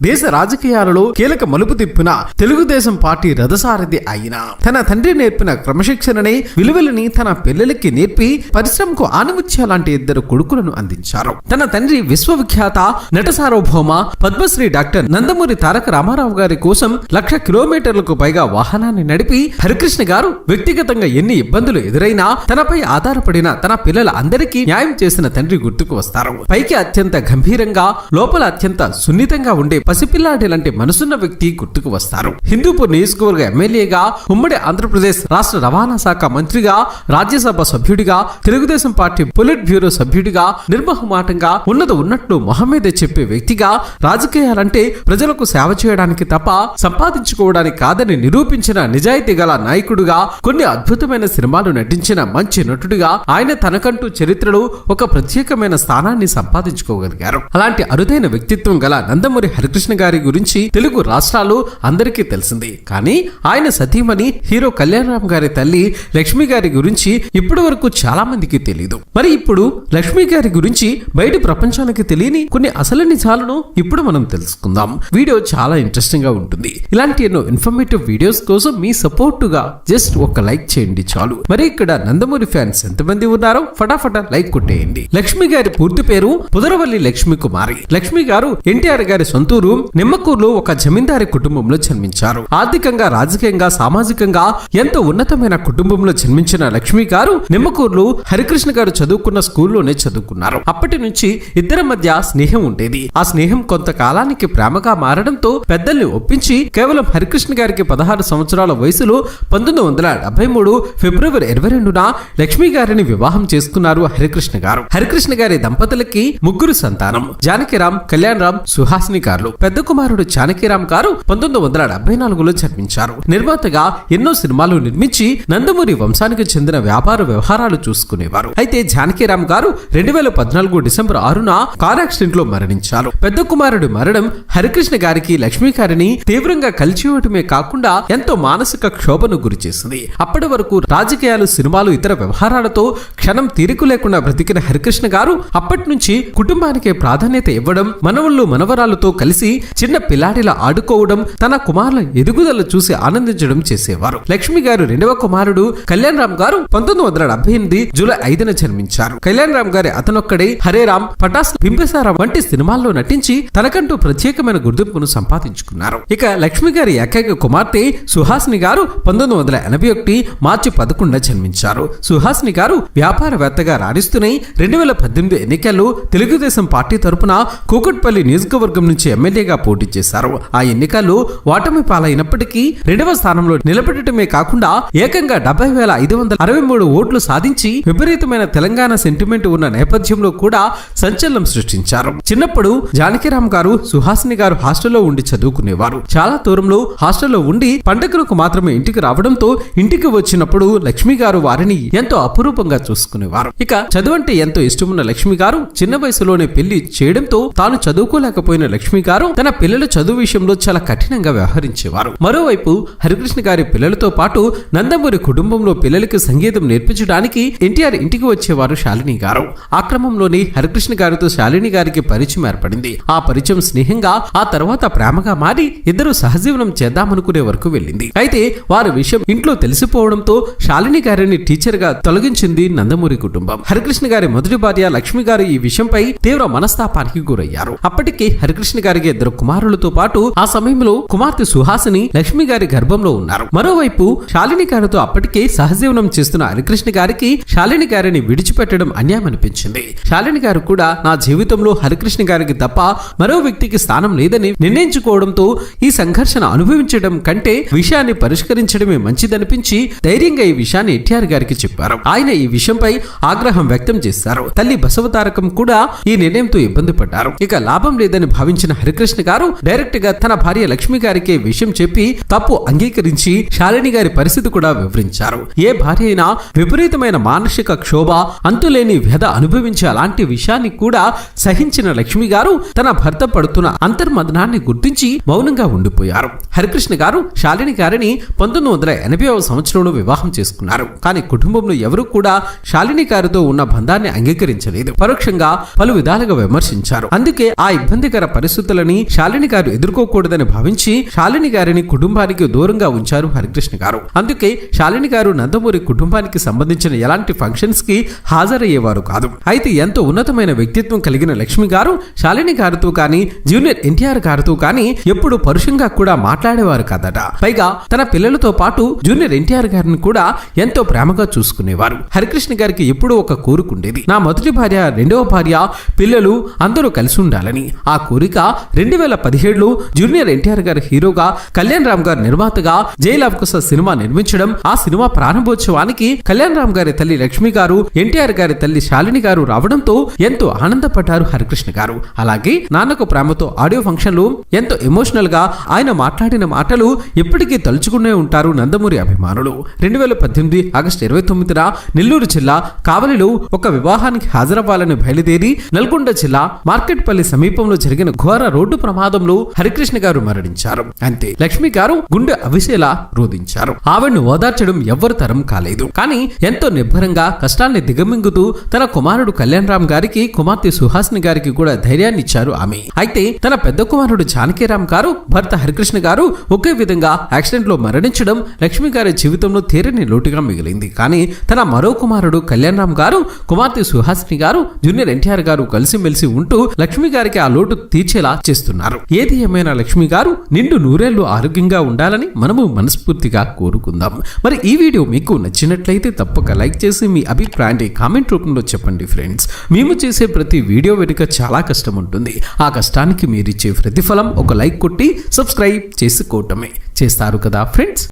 దేశ రాజకీయాలలో కీలక మలుపు తిప్పిన తెలుగుదేశం పార్టీ రథసారథి అయిన తన తండ్రి నేర్పిన క్రమశిక్షణని విలువలని తన పిల్లలకి నేర్పి పరిశ్రమకు ఆనిముత్య లాంటి ఇద్దరు కొడుకులను అందించారు. తన తండ్రి విశ్వవిఖ్యాత నట సార్వభౌమ పద్మశ్రీ డాక్టర్ నందమూరి తారక రామారావు గారి కోసం లక్ష కిలోమీటర్లకు పైగా వాహనాన్ని నడిపి హరికృష్ణ గారు వ్యక్తిగతంగా ఎన్ని ఇబ్బందులు ఎదురైనా తనపై ఆధారపడిన తన పిల్లల అందరికీ న్యాయం చేసిన తండ్రి గుర్తుకు వస్తారు. పైకి అత్యంత గంభీరంగా లోపల అత్యంత సున్నితంగా ఉండే పసిపిల్లాటి లాంటి మనసున్న వ్యక్తి గుర్తుకు వస్తారు. హిందూపూర్ నియోజకవర్గ ఎమ్మెల్యేగా ఉమ్మడి ఆంధ్రప్రదేశ్ రాష్ట్ర రవాణా శాఖ మంత్రిగా రాజ్యసభ సభ్యుడిగా తెలుగుదేశం పార్టీ పొలిట్ బ్యూరో సభ్యుడిగా నిర్మహమాటంగా ఉన్నది ఉన్నట్లు మొహమ్మదే చెప్పే వ్యక్తిగా రాజకీయాలంటే ప్రజలకు సేవ చేయడానికి తప్ప సంపాదించుకోవడానికి కాదని నిరూపించిన నిజాయితీ గల నాయకుడుగా కొన్ని అద్భుతమైన సినిమాలు నటించిన మంచి నటుడిగా ఆయన తనకంటూ చరిత్రలో ఒక ప్రత్యేకమైన స్థానాన్ని సంపాదించుకోగలిగారు. అలాంటి అరుదైన వ్యక్తిత్వం గల నందమూరి హరికృష్ణ గారి గురించి తెలుగు రాష్ట్రాలు అందరికీ తెలిసింది. కానీ ఆయన సతీమణి హీరో కళ్యాణరామ్ గారి తల్లి లక్ష్మి గారి గురించి ఇప్పటి వరకు చాలా మందికి తెలియదు మరి ఇప్పుడు లక్ష్మి గారి గురించి బయట ప్రపంచానికి తెలియని కొన్ని అసలు నిజాలను ఇప్పుడు మనం తెలుసుకుందాం. వీడియో చాలా ఇంట్రెస్టింగ్గా ఉంటుంది. ఇలాంటి ఎన్నో ఇన్ఫర్మేటివ్ వీడియోస్ కోసం మీ సపోర్ట్గా జస్ట్ ఒక లైక్ చేయండి చాలు. మరి ఇక్కడ నందమూరి ఫ్యాన్స్ ఎంతమంది ఉన్నారో ఫటాఫట లైక్ కొట్టేయండి. లక్ష్మి గారి పూర్తి పేరు పుదరవల్లి లక్ష్మి కుమారి. లక్ష్మి గారు ఎన్టీఆర్ గారి సొంతూరు నిమ్మకూరులో ఒక జమీందారి కుటుంబంలో జన్మించారు. ఆర్థికంగా రాజకీయంగా సామాజికంగా ఎంతో ఉన్నతమైన కుటుంబంలో జన్మించిన లక్ష్మి గారు నిమ్మకూరులో హరికృష్ణ గారు చదువుకున్న స్కూల్లోనే చదువుకున్నారు. అప్పటి నుంచి ఇద్దరి మధ్య స్నేహం ఉండేది. ఆ స్నేహం కొంతకాలానికి ప్రేమగా మారడంతో పెద్దల్ని ఒప్పించి కేవలం హరికృష్ణ గారికి పదహారు సంవత్సరాల వయసులో పంతొమ్మిది వందల డెబ్బై మూడు ఫిబ్రవరి ఇరవై రెండున లక్ష్మి గారిని వివాహం చేసుకున్నారు హరికృష్ణ గారు. హరికృష్ణ గారి దంపతులకి ముగ్గురు సంతానం. జానకిరామ్ కళ్యాణ్ రామ్ సుహాసిని గారు. పెద్ద కుమారుడు జానకిరామ్ గారు పంతొమ్మిది వందల డెబ్బై నాలుగులో జన్మించారు. నిర్మాతగా ఎన్నో సినిమాలు నిర్మించి నందమూరి వంశానికి చెందిన వ్యాపార వ్యవహారాలు చూసుకునేవారు. అయితే జానకీరామ్ గారు రెండు వేల పద్నాలుగు డిసెంబర్ ఆరున కార్ యాక్సిడెంట్లో మరణించారు. పెద్ద కుమారుడి మరణం హరికృష్ణ గారికి లక్ష్మీ గారిని తీవ్రంగా కలిచివేయటమే కాకుండా ఎంతో మానసిక క్షోభను గురిచేసింది అప్పటి వరకు రాజకీయాలు సినిమాలు ఇతర వ్యవహారాలతో క్షణం తీరిక లేకుండా బ్రతికిన హరికృష్ణ గారు అప్పటి నుంచి కుటుంబానికే ప్రాధాన్యత ఇవ్వడం మనవళ్ళు మనవరాలతో కలిసి చిన్న పిల్లాడిలా ఆడుకోవడం తన కుమారుల ఎదుగుదల చూసి ఆనందించడం చేసేవారు. లక్ష్మి గారు రెండవ కుమారుడు కళ్యాణ్ రామ్ గారు పంతొమ్మిది వందల డెబ్బై ఎనిమిది జూలై ఐదున జన్మించారు. కళ్యాణ్ రామ్ గారి అతనొక్కడే హరే రామ్ పటాస్ బింబసారా వంటి సినిమాల్లో నటించి తనకంటూ ప్రత్యేకమైన గుర్తింపును సంపాదించుకున్నారు. ఇక లక్ష్మి గారి ఏకైక కుమార్తె సుహాసిని గారు పంతొమ్మిది వందల ఎనభై ఒకటి మార్చి పదకొండున జన్మించారు. సుహాసిని గారు వ్యాపారవేత్తగా రాణిస్తూనే రెండు వేల పద్దెనిమిది ఎన్నికల్లో తెలుగుదేశం పార్టీ తరపున కూకట్పల్లి నియోజకవర్గం నుంచి ఎమ్మెల్యేగా పోటీ చేశారు. ఆ ఎన్నికల్లో ఓటమి పాలైనప్పటికీ రెండవ స్థానంలో నిలబెట్టడమే కాకుండా ఏకంగా డెబ్బై వేల ఐదు వందల అరవై మూడు ఓట్లు సాధించి విపరీతమైన తెలంగాణ సెంటిమెంట్ ఉన్న నేపథ్యంలో కూడా సంచలనం సృష్టించారు. చిన్నప్పుడు జానకిరామ్ గారు సుహాసిని గారు హాస్టల్లో ఉండి చదువుకునేవారు. చాలా దూరంలో హాస్టల్లో ఉండి పండగలకు మాత్రమే ఇంటికి రావడంతో ఇంటికి వచ్చినప్పుడు లక్ష్మి గారు వారిని ఎంతో అపురూపంగా చూసుకునేవారు. ఇక చదువంటే ఎంతో ఇష్టమున్న లక్ష్మి గారు చిన్న వయసులోనే పెళ్ళి చేయడంతో తాను చదువుకోలేకపోయిన లక్ష్మి గారు వారు తన పిల్లల చదువు విషయంలో చాలా కఠినంగా వ్యవహరించేవారు. మరోవైపు హరికృష్ణ గారి పిల్లలతో పాటు నందమూరి కుటుంబంలో పిల్లలకు సంగీతం నేర్పించడానికి ఎన్టీఆర్ ఇంటికి వచ్చేవారు శాలిని గారు. ఆ క్రమంలోనే హరికృష్ణ గారితో శాలిని గారికి పరిచయం ఏర్పడింది. ఆ పరిచయం స్నేహంగా ఆ తర్వాత ప్రేమగా మారి ఇద్దరు సహజీవనం చేద్దామనుకునే వరకు వెళ్ళింది. అయితే వారి విషయం ఇంట్లో తెలిసిపోవడంతో శాలిని గారిని టీచర్గా తొలగించింది నందమూరి కుటుంబం. హరికృష్ణ గారి మొదటి భార్య లక్ష్మి గారు ఈ విషయంపై తీవ్ర మనస్తాపానికి గురయ్యారు. అప్పటికే హరికృష్ణ గారికి ఇద్దరు కుమారులతో పాటు ఆ సమయంలో కుమార్తె సుహాసిని లక్ష్మి గారి గర్భంలో ఉన్నారు. మరోవైపు శాలిని గారితో అప్పటికే సహజీవనం చేస్తున్న హరికృష్ణ గారికి శాలిని గారిని విడిచిపెట్టడం అన్యాయమనిపించింది. శాలిని గారు కూడా నా జీవితంలో హరికృష్ణ గారికి తప్ప మరో వ్యక్తికి స్థానం లేదని నిర్ణయించుకోవడంతో ఈ సంఘర్షణ అనుభవించడం కంటే విషయాన్ని పరిష్కరించడమే మంచిదనిపించి ధైర్యంగా ఈ విషయాన్ని ఎన్టీఆర్ గారికి చెప్పారు. ఆయన ఈ విషయంపై ఆగ్రహం వ్యక్తం చేశారు. తల్లి బసవతారకం కూడా ఈ నిర్ణయంతో ఇబ్బంది పడ్డారు. ఇక లాభం లేదని భావించిన హరికృష్ణ శ్రీకృష్ణ గారు డైరెక్ట్గా తన భార్య లక్ష్మి గారికి విషయం చెప్పి తప్పు అంగీకరించి శాలిని గారి పరిస్థితి కూడా వివరించారు. ఏ భార్య అయినా విపరీతమైన మానసిక క్షోభ అంతులేని వ్యధ అనుభవించే అలాంటి విషయాన్ని కూడా సహించిన లక్ష్మి గారు తన భర్త పడుతున్న అంతర్మదనాన్ని గుర్తించి మౌనంగా ఉండిపోయారు. హరికృష్ణ గారు శాలిని గారిని పంతొమ్మిది వందల ఎనభై సంవత్సరంలో వివాహం చేసుకున్నారు. కానీ కుటుంబంలో ఎవరూ కూడా శాలిని గారితో ఉన్న బంధాన్ని అంగీకరించలేదు. పరోక్షంగా పలు విధాలుగా విమర్శించారు. అందుకే ఆ ఇబ్బందికర పరిస్థితులను ఒడిదుడుకులని శాలిని గారు ఎదుర్కోకూడదని భావించి శాలిని గారిని కుటుంబానికి దూరంగా ఉంచారు హరికృష్ణ గారు. అందుకే శాలిని గారు నందమూరి కుటుంబానికి సంబంధించిన ఎలాంటి ఫంక్షన్స్కి హాజరయ్యేవారు కాదు. అయితే ఎంతో ఉన్నతమైన వ్యక్తిత్వం కలిగిన లక్ష్మి గారు శాలిని గారితో కానీ జూనియర్ ఎన్టీఆర్ గారితో కానీ ఎప్పుడు పరుషంగా కూడా మాట్లాడేవారు కాదట. పైగా తన పిల్లలతో పాటు జూనియర్ ఎన్టీఆర్ గారిని కూడా ఎంతో ప్రేమగా చూసుకునేవారు. హరికృష్ణ గారికి ఎప్పుడూ ఒక కోరుకుండేది నా మొదటి భార్య రెండవ భార్య పిల్లలు అందరూ కలిసి ఉండాలని. ఆ కోరిక రెండు వేల పదిహేడులో జూనియర్ ఎన్టీఆర్ గారి హీరోగా కళ్యాణ్ రామ్ గారు నిర్మాతగా జైల్ సినిమా నిర్మించడం ఆ సినిమా ప్రారంభోత్సవానికి కళ్యాణ్ రామ్ గారి తల్లి లక్ష్మి గారు ఎన్టీఆర్ గారి తల్లి శాలిని గారు రావడంతో ఎంతో ఆనందపడ్డారు హరికృష్ణ గారు. అలాగే నాన్నకు ప్రేమతో ఆడియో ఫంక్షన్లు ఎంతో ఎమోషనల్గా ఆయన మాట్లాడిన మాటలు ఎప్పటికీ తలుచుకునే ఉంటారు నందమూరి అభిమానులు. రెండు వేల పద్దెనిమిది ఆగస్టు ఇరవై తొమ్మిదిన నెల్లూరు జిల్లా కావలిలో ఒక వివాహానికి హాజరవ్వాలని బయలుదేరి నల్గొండ జిల్లా మార్కెట్పల్లి సమీపంలో జరిగిన ఘోర రోడ్డు ప్రమాదంలో హరికృష్ణ గారు మరణించారు. అంతే లక్ష్మి గారు గుండె అవిసేలా రోధించారు. ఆవిడను ఓదార్చడం ఎవ్వరు తరం కాలేదు. కానీ ఎంతో నిబ్బరంగా కష్టాన్ని దిగమింగుతూ తన కుమారుడు కళ్యాణ్ రామ్ గారికి కుమార్తె సుహాసిని గారికి కూడా ధైర్యాన్ని ఇచ్చారు ఆమె. అయితే తన పెద్ద కుమారుడు జానకీరామ్ గారు భర్త హరికృష్ణ గారు ఒకే విధంగా యాక్సిడెంట్లో మరణించడం లక్ష్మి గారి జీవితంలో తీరని లోటుగా మిగిలింది. కానీ తన మరో కుమారుడు కళ్యాణ్ రామ్ గారు కుమార్తె సుహాసిని గారు జూనియర్ ఎన్టీఆర్ గారు కలిసిమెలిసి ఉంటూ లక్ష్మి గారికి ఆ లోటు తీర్చేలా చేస్తున్నారు. ఏది ఏమైనా లక్ష్మి గారు నిండు నూరేళ్ళు ఆరోగ్యంగా ఉండాలని మనము మనస్ఫూర్తిగా కోరుకుందాం. మరి ఈ వీడియో మీకు నచ్చినట్లయితే తప్పక లైక్ చేసి మీ అభిప్రాయాన్ని కామెంట్ రూపంలో చెప్పండి ఫ్రెండ్స్. మేము చేసే ప్రతి వీడియో వెనుక చాలా కష్టం ఉంటుంది. ఆ కష్టానికి మీరిచ్చే ప్రతిఫలం ఒక లైక్ కొట్టి సబ్స్క్రైబ్ చేసుకోవటమే. చేస్తారు కదా ఫ్రెండ్స్?